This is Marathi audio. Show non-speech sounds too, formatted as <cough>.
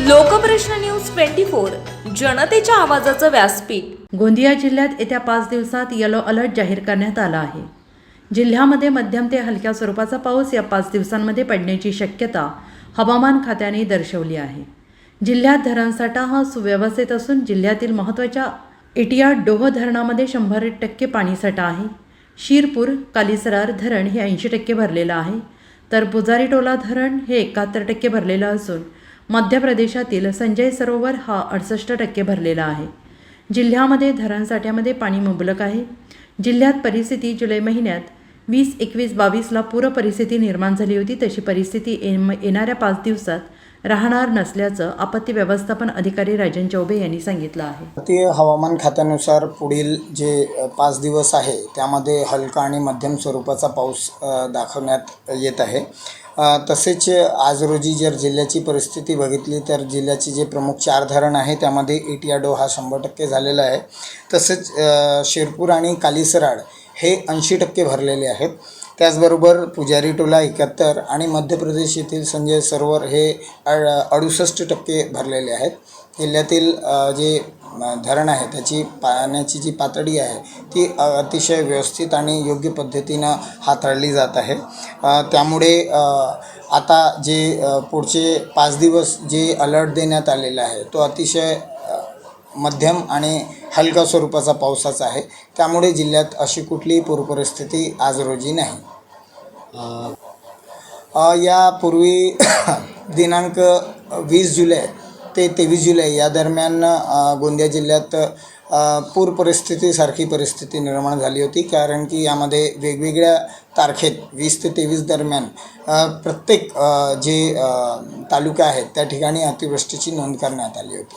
लोकप्रश्न न्यूज ट्वेंटी फोर जनतेच्या आवाजाचं व्यासपीठ. गोंदिया जिल्ह्यात येत्या पाच दिवसात येलो अलर्ट जाहीर करण्यात आला आहे. जिल्ह्यामध्ये मध्यम ते हलक्या स्वरूपाचा पाऊस या पाच दिवसांमध्ये पडण्याची शक्यता हवामान खात्याने दर्शवली आहे. जिल्ह्यात धरणसाठा हा सुव्यवस्थित असून जिल्ह्यातील महत्त्वाच्या एटिया डोह धरणामध्ये शंभर टक्के पाणीसाठा आहे. शिरपूर कालिसरार धरण हे ऐंशी टक्के भरलेलं आहे. तर पुजारीटोला धरण हे एकाहत्तर टक्के भरलेलं असून मध्य प्रदेशातील संजय सरोवर हा अडसष्ट टक्के भरलेला आहे. जिल्ह्यामध्ये धरणसाठ्यामध्ये पाणी मुबलक आहे. जिल्ह्यात परिस्थिती जुलै महिन्यात वीस एकवीस बावीसला पूर परिस्थिती निर्माण झाली होती. तशी परिस्थिती येणाऱ्या पाच दिवसात राहणार नसल्याचं आपत्ती व्यवस्थापन अधिकारी राजन चौबे यांनी सांगितलं आहे. भारतीय हवामान खात्यानुसार पुढील जे पाच दिवस आहे त्यामध्ये हलका आणि मध्यम स्वरूपाचा पाऊस दाखवण्यात येत आहे. तसेच आज रोजी जर जिल्ह्याची परिस्थिती बघितली तर जिल्ह्याचे जे प्रमुख चार धरण आहे त्यामध्ये एटियाडो हा शंभर टक्के झालेला आहे. तसेच शिरपूर आणि कालिसराड हे ऐंशी टक्के भरलेले आहेत. त्याचबरोबर पुजारी टोला एकाहत्तर आणि मध्य प्रदेश येथील संजय सरोवर हे अड अडुसष्ट टक्के भरलेले आहेत. जिल्ह्यातील जे धरण आहे त्याची पाण्याची जी पातळी आहे ती अतिशय व्यवस्थित आणि योग्य पद्धतीनं हाताळली जात आहे. त्यामुळे आता जे पुढचे पाच दिवस जे अलर्ट देण्यात आलेला आहे तो अतिशय मध्यम आणि हलका स्वरूपाचा पावसाचा आहे. त्यामुळे जिल्ह्यात अशी कुठलीही पूरपरिस्थिती आज रोजी नाही. यापूर्वी <coughs> दिनांक वीस जुलै ते तेवीस जुलै या दरम्यान गोंदिया जिल्ह्यात पूर परिस्थितीसारखी परिस्थिती निर्माण झाली होती. कारण की यामध्ये वेगवेगळ्या तारखेत वीस ते तेवीस दरम्यान प्रत्येक जे तालुका आहेत त्या ठिकाणी अतिवृष्टीची नोंद करण्यात आली होती.